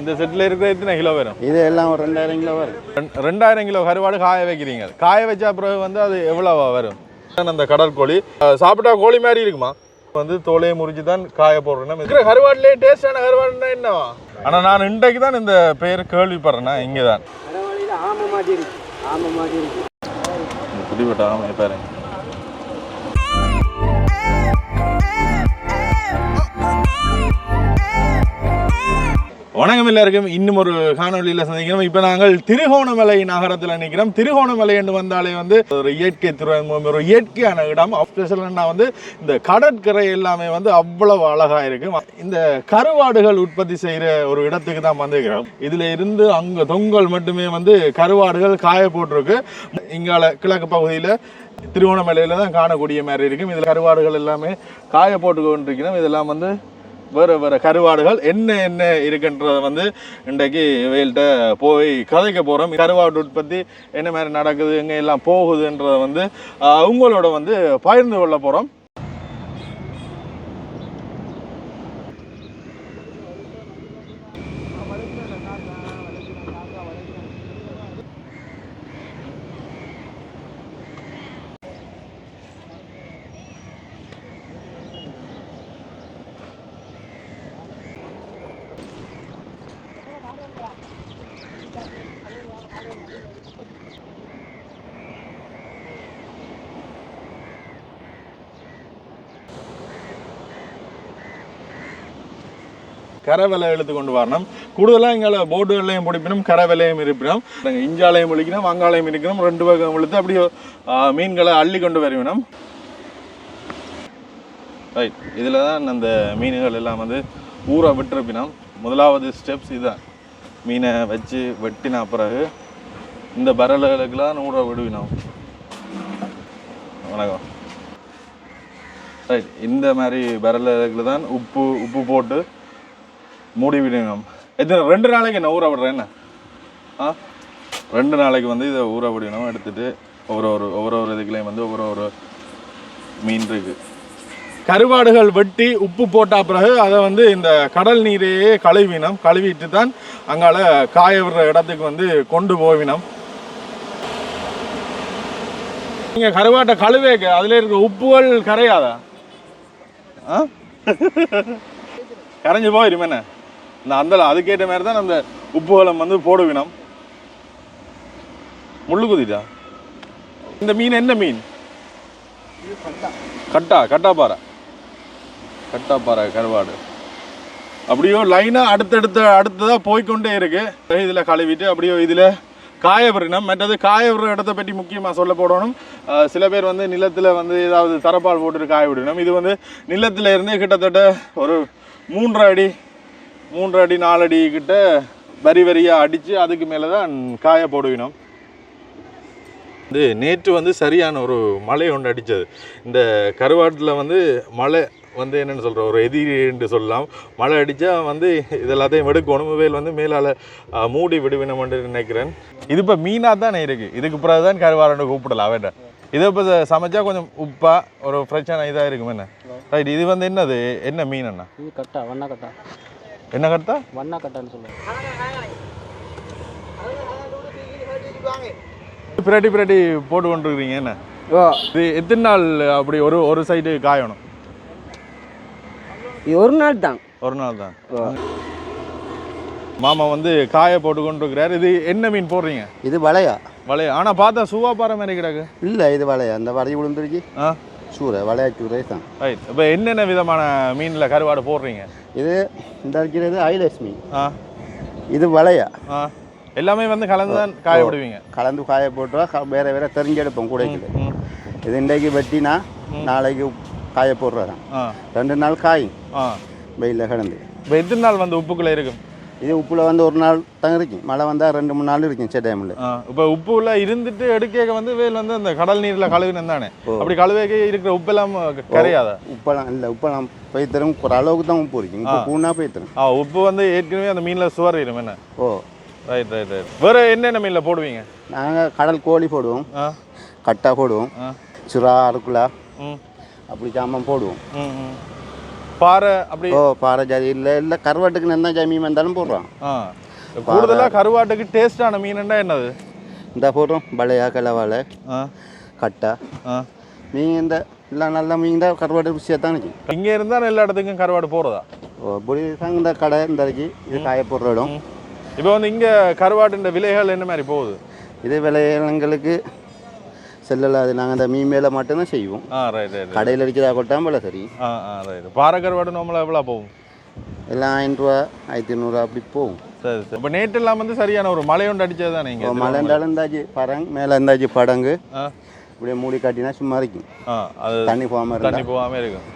இந்த செட்டில் இருக்கிற எத்தனை கிலோ வரும்? இது எல்லாம் ஒரு ரெண்டாயிரம் கிலோ வரும். ரெண்டு- ரெண்டாயிரம் கிலோ கருவாடு காய வைக்கிறீங்க. காய வச்ச பிறகு வந்து அது எவ்வளவா வரும்? அந்த கடற்கோழி. சாப்பிட்டா கோழி மாதிரி இருக்குமா? வந்து தோலையை முறிச்சு தான் காய போடுறேன் இருக்கிற கருவாடுலேயே டேஸ்டான கருவாடுனா என்னவா? ஆனால் நான் இன்றைக்கு தான் இந்த பேர் கேள்விப்படுறேன்னா இங்கே தான் ஆமை மாதிரி இருக்கு. ஆமை மாதிரி இருக்கு. பிடிபட்ட ஆமை பாருங்க. வணக்கம் எல்லாருக்கும். இன்னும் ஒரு காணொலியில் சந்திக்கிறோம். இப்போ நாங்கள் திருகோணமலை நகரத்தில் நிற்கிறோம் திருகோணமலை என்று வந்தாலே வந்து ஒரு இயற்கை துறைமுகம் ஒரு இயற்கையான இடம். ஸ்பெஷல்னா வந்து இந்த கடற்கரை எல்லாமே வந்து அவ்வளவு அழகாக இருக்கும் இந்த கருவாடுகள் உற்பத்தி செய்கிற ஒரு இடத்துக்கு தான் வந்துக்கிறோம் இதில் இருந்து அங்கே தொங்கல் மட்டுமே வந்து கருவாடுகள் காய போட்டிருக்கு. இங்கால கிழக்கு பகுதியில் திருகோணமலையில் தான் காணக்கூடிய மாதிரி இருக்கும் இதில் கருவாடுகள் எல்லாமே காய போட்டு கொண்டிருக்கிறோம். இதெல்லாம் வந்து வேறு வேறு கருவாடுகள் என்ன என்ன இருக்குன்றதை வந்து இன்றைக்கு வெயில்கிட்ட போய் கதைக்க போகிறோம் கருவாடு உற்பத்தி என்ன மாதிரி நடக்குது எங்கே எல்லாம் போகுதுன்றதை வந்து உங்களோட வந்து பகிர்ந்து கொள்ள போகிறோம் கரை விலை கொண்டு வரணும். கூடுதலாக எங்களை போர்டு வெள்ளையும் பிடிப்பினும் கரை விலையும் இருப்பினும் நாங்கள் இஞ்சாலையும் இழிக்கணும் வங்காளையும் இருக்கணும் ரெண்டு பக்கம் இழுத்து அப்படியே மீன்களை அள்ளி கொண்டு வருவினோம். ரைட் இதில் தான் அந்த மீன்கள் எல்லாம் வந்து ஊற விட்டுருப்பினோம். முதலாவது ஸ்டெப்ஸ் இதுதான். மீனை வச்சு வெட்டின பிறகு இந்த பரல்களுக்கெல்லாம் ஊற விடுவினோம். வணக்கம். ரைட் இந்த மாதிரி பரல்களுக்கு தான் உப்பு உப்பு போட்டு மூடி இது எத்தனை ரெண்டு நாளைக்கு என்ன ஊற விடுறேன் என்ன? ஆ? ரெண்டு நாளைக்கு வந்து இதை ஊற விடணும். எடுத்துட்டு ஒவ்வொரு ஒரு ஒவ்வொரு ஒரு இதுக்குலையும் வந்து ஒவ்வொரு ஒரு மீன் இருக்கு. கருவாடுகள் வெட்டி உப்பு போட்ட பிறகு அதை வந்து இந்த கடல் நீரையே கழுவினோம். கழுவிட்டு தான் அங்கால காய விடுற இடத்துக்கு வந்து கொண்டு போவினோம். நீங்க கருவாட்டை கழுவேக்க அதுல இருக்க உப்புகள் கரையாதா? ஆ? கரைஞ்சு போயிரும் என்ன? இந்த அந்த அதுக்கேற்ற மாதிரி தான் அந்த உப்புகலம் வந்து போடுவினம். முள்ளு குதிதா? இந்த மீன் என்ன மீன்? கட்டா. கட்டாப்பாறை கட்டாப்பாறை கருவாடு. அப்படியோ லைனாக அடுத்தடுத்த அடுத்ததாக போய்க்கொண்டே இருக்குது இதில் கழுவிட்டு அப்படியோ இதில் காய மற்றது காய இடத்த பற்றி முக்கியமாக சொல்ல போடணும். சில பேர் வந்து நிலத்தில் வந்து ஏதாவது தரப்பால் போட்டுட்டு காய விடணும். இது வந்து நிலத்தில் இருந்து கிட்டத்தட்ட ஒரு மூன்று அடி மூன்று அடி நாலு அடி கிட்ட வரி வரியாக அடித்து அதுக்கு மேலே தான் காய போடுவினோம். இது நேற்று வந்து சரியான ஒரு மழை ஒன்று அடித்தது இந்த கருவாட்டில் வந்து மழை வந்து என்னென்னு சொல்கிற ஒரு எதிரின்னு சொல்லலாம். மழை அடித்தா வந்து இது எல்லாத்தையும் எடுக்கணும். வேல் வந்து மேலால் மூடி விடுவினம்னு நினைக்கிறேன். இது இப்போ மீனாக தானே இருக்குது இதுக்கு பிறகு தான் கருவாரன்னு கூப்பிடலாம் அவன்கிட்ட. இதை இப்போ சமைச்சா கொஞ்சம் உப்பாக ஒரு பிரச்சனை இதாக இருக்கும் என்ன? ரைட் இது வந்து என்னது? என்ன மீன் அண்ணா? இது கட்டா வண்ணா கட்டா. என்ன கருத்தா? வண்ணா கட்டான்னு சொல்லுவாங்க. பிரட்டி பிரட்டி போட்டு கொண்டிருக்கிறீங்க என்ன? ஓ. இது எத்தனை நாள் அப்படி ஒரு ஒரு சைடு காயணும்? ஒரு நாள் தான். ஒரு நாள் தான். மாமா வந்து காய போட்டு கொண்டு இருக்கிறார் இது என்ன மீன் போடுறீங்க? இது வளையா வலைய ஆனா பார்த்தா சுவா பாறை மாதிரி கிடக்கு. இல்லை இது வளையா அந்த வளைய விழுந்துருச்சு. ஆ? சூறை வளையா சூறை தான். ரைட் இப்போ என்னென்ன விதமான மீனில் கருவாடு போடுறீங்க? இது இந்த இருக்கிறது ஐலஸ் மீன். ஆ. இது வளையா. ஆ. எல்லாமே வந்து கலந்து தான் காய விடுவீங்க? கலந்து காய போட்டுவா க- வேற வேற தெரிஞ்செடுப்போம் கூடைக்குது. ம் இது இன்றைக்கு வெட்டினா நாளைக்கு காய போடுறதான் ஆ. ரெண்டு நாள் காயும் வெயிலில் கிடந்து இப்போ எத்தனை நாள் வந்து உப்புக்குள்ளே இருக்கும்? இது உப்புல வந்து ஒரு நாள் தான் இருக்கும். மழை வந்தால் ரெண்டு மூணு நாள் இருக்கும் சில டைமில் இப்போ உப்புல இருந்துட்டு எடுக்க வந்து வேல் வந்து அந்த கடல் நீரில் கழுவினு தானே? அப்படி கழுவேக்க இருக்கிற உப்பெல்லாம் கரையாதா? உப்பெல்லாம் இல்லை உப்பெல்லாம் போய் தரும். ஒரு அளவுக்கு தான் உப்பு இருக்கும். இப்போ பூனா போய் தரும். ஆ உப்பு வந்து ஏற்கனவே அந்த மீனில் சுவரிடும் என்ன? ஓ. ரைட் ரைட் ரைட் வேறு என்னென்ன மீனில் போடுவீங்க? நாங்கள் கடல் கோழி போடுவோம். கட்டா போடுவோம். சுறா அருக்குலா அப்படி சாமான் போடுவோம். பாறை அப்படி ஓ பாறை ஜாதி. இல்லை இல்லை கருவாட்டுக்கு என்ன ஜாதி? மீன் வந்தாலும் போடுறோம். ஆ. கூடுதலாக கருவாட்டுக்கு டேஸ்டான மீனுன்னா என்னது? இந்த போடுறோம். பழையா கிளவாலை கட்டை. மீன் இந்த எல்லாம் நல்ல மீன் தான். கருவாடு ருசியாக தான் இருக்கு. இங்கே இருந்தால் எல்லா இடத்துக்கும் கருவாடு போகிறதா ஓ புடி தான் இந்த கடை இந்த இருக்கு இது காய போடுற இடம். இப்போ வந்து இங்கே கருவாட்டுன்ற விலைகள் என்ன மாதிரி போகுது? இது விளையங்களுக்கு செல்லல அது நாங்கள் அந்த மீன் மேலே மட்டும்தான் செய்வோம். கடையில் அடிக்கிறதா கொட்டாம விலை சரி. பாறை கருவாடு நம்மள எவ்வளோ போகும்? எல்லாம் ஆயிரம் ரூபா ஆயிரத்தி ஐநூறுரூவா அப்படி போகும். சரி சரி. இப்போ நேற்றெல்லாம் வந்து சரியான ஒரு மழை ஒன்று அடிச்சது தான் நீங்கள் மழை இருந்தாலும் இருந்தாச்சு பரங் மேலே இருந்தாச்சு படங்கு. இப்படியே மூடி காட்டினா சும்மா இருக்கும். தண்ணி போகாமல் தண்ணி போகாமல் இருக்கும்.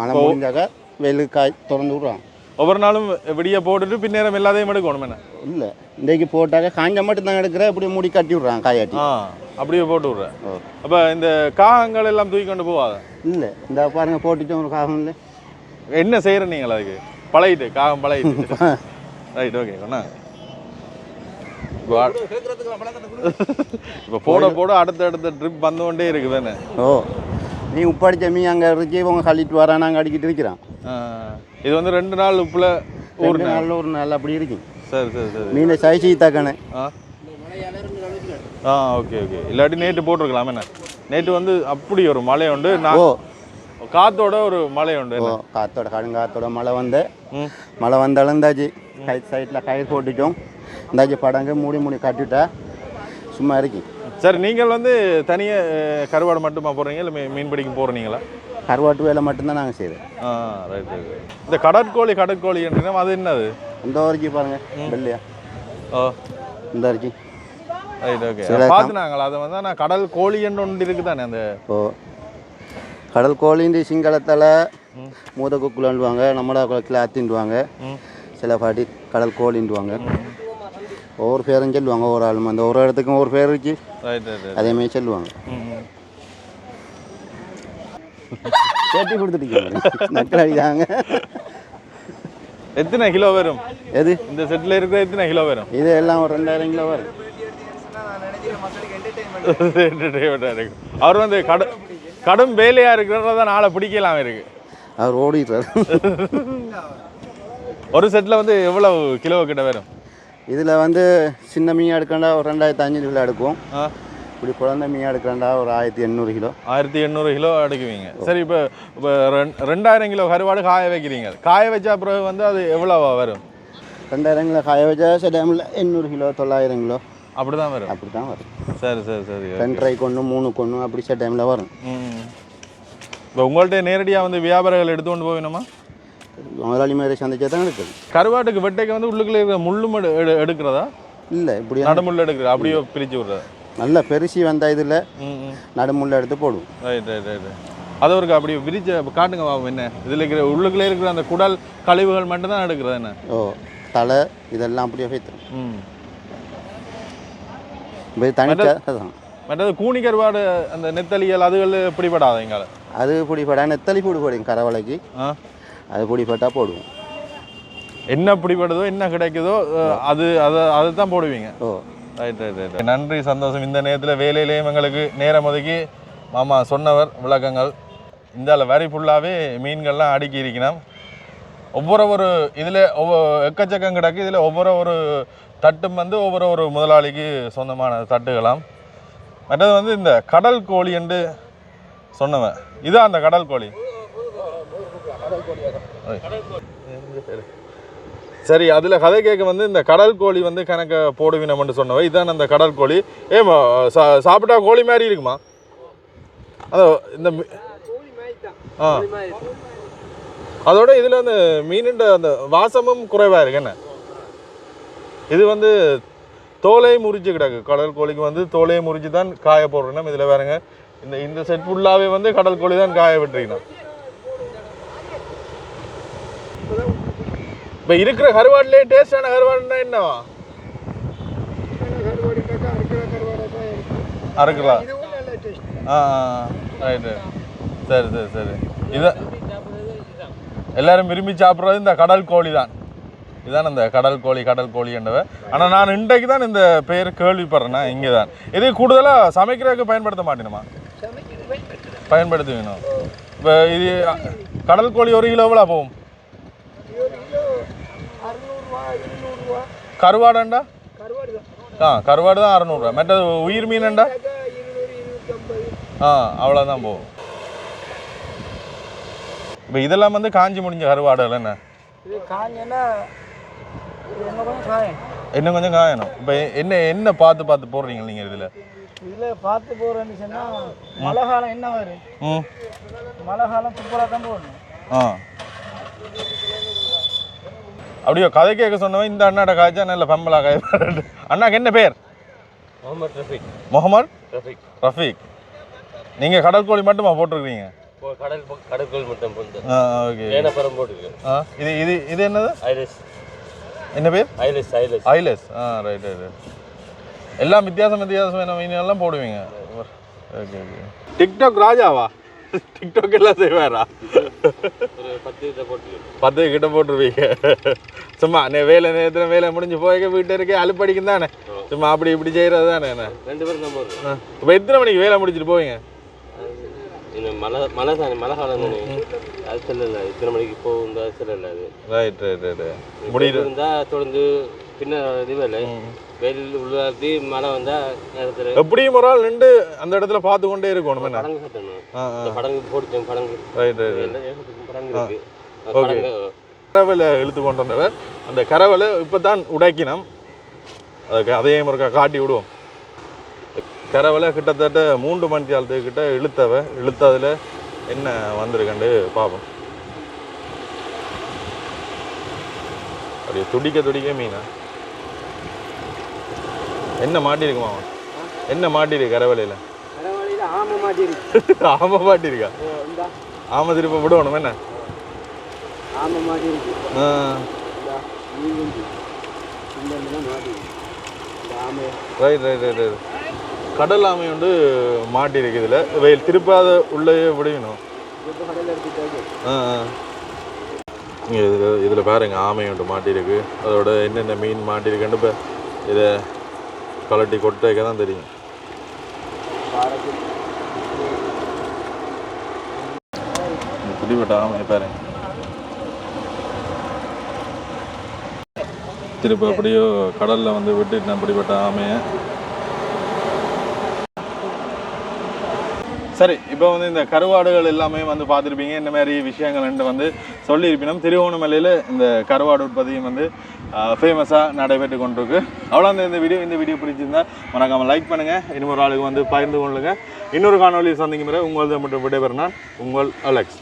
மழை முடிஞ்சாக்கா வெயிலுக்கு காய் திறந்து விட்றான் ஒவ்வொரு நாளும் விடிய போட்டுட்டு பின்னேரம் எல்லாத்தையும் எடுக்கணும் என்ன? இல்லை இன்றைக்கு போட்டாக்க காஞ்ச மட்டும் தான் எடுக்கிற இப்படியே மூடி கட்டி விட்றான் காயாட்டி. அப்படியே போட்டு விட்றேன் அப்போ இந்த காகங்கள் எல்லாம் தூக்கி கொண்டு போவாத? இல்லை இந்த பாருங்க போட்டுட்டோம் ஒரு காகம் இல்லை. என்ன செய்கிற நீங்கள் அதுக்கு? பழகிட்டு காகம் பழகிட்டு. ரைட் ஓகே கொண்டா. இப்போ போட போட. அடுத்த அடுத்த ட்ரிப் வந்து கொண்டே இருக்குது தானே? ஓ நீ உப்படிச்ச மீ அங்கே இருக்கு இவங்க கழிட்டு வரான் நாங்கள் அடிக்கிட்டு இருக்கிறான் இது வந்து ரெண்டு நாள் உப்புல ஒரு நாள் ஒரு நாள் அப்படி இருக்கும். சரி சரி சரி. மீனை சைசி தாக்கணே ஆ ஓகே ஓகே. இல்லாட்டி நேற்று போட்டிருக்கலாம் என்ன? நேற்று வந்து அப்படி ஒரு மழை உண்டு. நான் காத்தோட ஒரு மழை உண்டு. காத்தோட கடுங்காத்தோட மழை வந்து மழை வந்தாலும் இருந்தாச்சு கை சைடில் கயிறு போட்டுட்டோம். இருந்தாச்சு படங்கு மூடி மூடி கட்டிட்டா. சும்மா இருக்கு. சரி நீங்கள் வந்து தனியாக கருவாடு மட்டுமா போடுறீங்க இல்லை மீன் பிடிக்க போகிறீங்களா கருவாட்டு வேலை மட்டும்தான் நாங்கள் செய்கிறோம் ஆ ரைட் இந்த கடற்கோழி கடற்கோழி என்றா அது என்னது? இந்த வரைக்கும் பாருங்க வெள்ளையா. ஓ. இந்த வரைக்கும் ரைட் ஓகே பார்த்துனாங்களா? அதை வந்து நான் கடல் கோழி என்று ஒன்று இருக்குது தானே அந்த ஓ கடல் கோழிந்து சிங்களத்தில் மூத குக்குலாண்டுவாங்க நம்மள குளத்தில் அத்தின்டுவாங்க ம். சில பாட்டி கடல் கோழின்டுவாங்க ஒவ்வொரு பேரும் சொல்லுவாங்க ஒவ்வொரு ஆளும் அந்த ஒரு இடத்துக்கும் ஒரு பேர் இருக்கு. அதே மாதிரி சொல்லுவாங்க. கேட்டி கொடுத்துட்டீங்க நக்கல் எத்தனை கிலோ வரும்? எது? இந்த செட்டில் இருக்கிற எத்தனை கிலோ வரும்? இது எல்லாம் ஒரு ரெண்டாயிரம் கிலோ வரும். அவர் வந்து கடும் கடும் வேலையாக இருக்கிறத நாளை பிடிக்கலாம் இருக்கு அவர் ஓடிடுறாரு ஒரு செட்டில் வந்து எவ்வளவு கிலோ கிட்ட வரும்? இதில் வந்து சின்ன மீன் எடுக்கண்டா ஒரு ரெண்டாயிரத்தி அஞ்சூறு கிலோ எடுக்கும். இப்படி குழந்தை மீன் எடுக்கண்டா ஒரு ஆயிரத்தி எண்ணூறு கிலோ. ஆயிரத்தி எண்ணூறு கிலோ எடுக்குவீங்க. சரி இப்போ இப்போ ரெண் ரெண்டாயிரம் கிலோ கருவாடு காய வைக்கிறீங்க. காய வச்ச பிறகு வந்து அது எவ்வளோ வரும்? ரெண்டாயிரம் கிலோ காய வச்சா சில டைமில் எண்ணூறு கிலோ தொள்ளாயிரம் கிலோ. அப்படி தான் வரும். அப்படி தான் வரும். சரி சரி சரி ரெண்டரைக்கு ஒன்று மூணுக்கு ஒன்று அப்படி சில டைமில் வரும். இப்போ உங்கள்கிட்ட நேரடியாக வந்து வியாபாரிகள் எடுத்து கொண்டு போவேணுமா முதலாளி மாதிரி சந்திச்சா தான் எடுக்குது. கருவாட்டுக்கு வெட்டைக்கு வந்து உள்ளுக்குள்ள இருக்கிற முள்ளும் எடு- எடு- எடுக்கிறதா? இல்லை இப்படி நடுமுள்ள எடுக்கிறதா அப்படியே பிரித்து விடுறதா? நல்ல பெருசி வந்த இதில் நடுமுள்ள எடுத்து போடுவோம். ரைட் ரைட் ரைட் அது ஒரு அப்படியே விரிச்ச காட்டுங்க பாப்போம் என்ன? இதில் இருக்கிற உள்ளுக்குள்ளே இருக்கிற அந்த குடல் கழிவுகள் மட்டும்தான் எடுக்கிறது என்ன? ஓ தலை இதெல்லாம் அப்படியே வைத்துரும். ம் மற்றது கூனி கருவாடு அந்த நெத்தலிகள் அதுகள் பிடிபடாத எங்கால? அது பிடிப்படா நெத்தலி பிடி போடுங்க கரவலைக்கு அது பிடிப்பட்டா போடுவோம். என்ன பிடிபடுதோ என்ன கிடைக்குதோ அது அதை அதை தான் போடுவீங்க. ஓ. ரைட் ரைட் ரைட் நன்றி சந்தோஷம். இந்த நேரத்தில் வேலையிலேயும் எங்களுக்கு நேரம் ஒதுக்கி மாமா சொன்னவர் விளக்கங்கள். இந்த வரி ஃபுல்லாகவே மீன்கள்லாம் அடுக்கி இருக்கணும் ஒவ்வொரு ஒரு இதில் ஒவ்வொரு எக்கச்சக்கம் கிடக்கு. இதில் ஒவ்வொரு ஒரு தட்டும் வந்து ஒவ்வொரு ஒரு முதலாளிக்கு சொந்தமான தட்டுகளாம். மற்றது வந்து இந்த கடல் கோழி என்று சொன்னவன். இதான் அந்த கடல் கோழி. சரி அதில் கதை கேட்க வந்து இந்த கடல் கோழி வந்து கணக்க போடுவினம்னு சொன்னவ இதான் அந்த கடல் கோழி. ஏமா சா சாப்பிட்டா கோழி மாதிரி இருக்குமா? அது இந்த ஆ. அதோட இதில் அந்த மீனுண்ட அந்த வாசமும் குறைவாக இருக்கு என்ன? இது வந்து தோலை முறிச்சு கிடக்கு. கடல் கோழிக்கு வந்து தோலையை முறிச்சு தான் காய போடுறோம் இதில் வேறுங்க இந்த இந்த செட் ஃபுல்லாகவே வந்து கடல் கோழி தான் காய விட்டுருக்கணும் இப்போ இருக்கிற கருவாடுலேயே டேஸ்டான கருவாடுனா என்னவா அறுக்கிறா ஆ ரைட்டு சரி சரி சரி. இதை எல்லாரும் விரும்பி சாப்பிட்றது இந்த கடல் கோழி தான். இதுதான் இந்த கடல் கோழி கடல் கோழி என்றவ ஆனால் நான் இன்றைக்கு தான் இந்த பெயர் கேள்விப்படுறேன்னா இங்கே தான். இது கூடுதலாக சமைக்கிறதுக்கு பயன்படுத்த மாட்டேனுமா? பயன்படுத்துவீங்க இப்போ இது கடல் கோழி ஒரு கிலோ எவ்வளோ போகும்? கருவாடண்டா ஆ கருவாடு தான் அறநூறுரூவா மற்றது உயிர் மீனண்டா ஆ அவ்வளோதான் போகும். இப்போ இதெல்லாம் வந்து காஞ்சி முடிஞ்ச கருவாடுகள் என்ன? இன்னும் கொஞ்சம் காயணும். இப்போ என்ன என்ன பார்த்து பார்த்து போடுறீங்க நீங்கள் இதில்? இதில் பார்த்து போகிறேன்னு சொன்னால் மழை காலம் என்ன வரும் ம். மழை காலம் சூப்பராக தான் போடணும். ஆ. அப்படியோ கதை கேட்க சொன்னவன் இந்த அண்ணாட காய்ச்சா நல்ல பம்பலா காய் அண்ணாக்கு என்ன பேர்? முகமது ரஃபீக். முகமது ரஃபீக். ரஃபீக். நீங்கள் கடல் கோழி மட்டுமா போட்டிருக்கீங்க இப்போ கடல் கடற்கோள் மட்டும் போட்டு ஆ ஓகே. ஏனப்பரம் ஆ இது இது இது என்னது? ஐலஸ் என்ன பேர்? ஐலஸ் ஐலஸ் ஐலஸ் ஆ ரைட் ரைட் எல்லாம் வித்தியாசம் வித்தியாசமான மீன் எல்லாம் போடுவீங்க? Okay okay. டிக்டாக் ராஜாவா? டிக்டாக் எல்லாம் செய்வாரா? ஒரு பத்து இதை போட்டுருக்கு. பத்து கிட்ட போட்டுருவீங்க. சும்மா நீ வேலை நேரத்தில் வேலை முடிஞ்சு போய் வீட்டு இருக்க அலுப்படிக்கும் தானே? சும்மா அப்படி இப்படி செய்கிறது தானே என்ன? ரெண்டு பேரும் இப்போ எத்தனை மணிக்கு வேலை முடிச்சுட்டு போவீங்க? மழை மழை தானே மழை காலம் தானே அது சொல்லல. இத்தனை மணிக்கு போகும் அது சொல்லல அது. ரைட் ரைட் ரைட் முடியுது. இருந்தா தொடர்ந்து பின்ன இது வேலை. வெயில் உள்ளாத்தி மழை வந்தா நேரத்தில் எப்படியும் ஒரு ஆள் நின்று அந்த இடத்துல பார்த்து கொண்டே இருக்கணும் என்ன? படங்கு கட்டணும். படங்கு போட்டுச்சோம் படங்கு. ரைட் படங்கு இருக்கு. ஓகே. படங்கு. கரவலை இழுத்து கொண்டு வந்தவர். அந்த கரவலை இப்போ தான் உடைக்கினோம் அதுக்கு அதையும் ஒருக்கா காட்டி விடுவோம். கரவலை கிட்டத்தட்ட மூன்று மணி காலத்துக்கிட்ட இழுத்தவ இழுத்ததில் என்ன வந்திருக்கண்டு பார்ப்போம் அப்படியே துடிக்க துடிக்க மீனா. என்ன மாட்டிருக்குமா அவன்? என்ன மாட்டிருக்கு கரவலையில்? ஆமை மாட்டி இருக்கு ஆமை மாட்டிருக்கா இந்த. ஆமை திருப்ப விடணும் என்ன? Right right right right. கடல் ஆமை வந்து மாட்டிருக்கு இதில் வெயில் திருப்பாத உள்ளே விடணும். ஆ இங்கே இதில் இதில் பாருங்க ஆமை ஒன்று மாட்டியிருக்கு அதோட என்னென்ன மீன் மாட்டியிருக்குன்னு இப்போ இதை கலட்டி கொட்டை வைக்க தான் தெரியும். பிடிபட்ட ஆமை பாருங்க. திருப்ப அப்படியோ கடலில் வந்து விட்டுட்டு பிடிபட்ட ஆமையை சரி இப்போ வந்து இந்த கருவாடுகள் எல்லாமே வந்து பார்த்துருப்பீங்க. இந்த மாதிரி விஷயங்கள் வந்து சொல்லியிருப்பினும் திருவோணமலையில் இந்த கருவாடு உற்பத்தியும் வந்து ஃபேமஸாக நடைபெற்று கொண்டிருக்கு. அவ்வளோ இந்த வீடியோ. இந்த வீடியோ பிடிச்சிருந்தா மறக்காமல் லைக் பண்ணுங்கள் இன்னொரு ஆளுக்கு வந்து பகிர்ந்து கொள்ளுங்க. இன்னொரு காணொலி சந்திக்கும் முறை உங்களது மட்டும் விடைபெற நான் உங்கள் அலெக்ஸ்.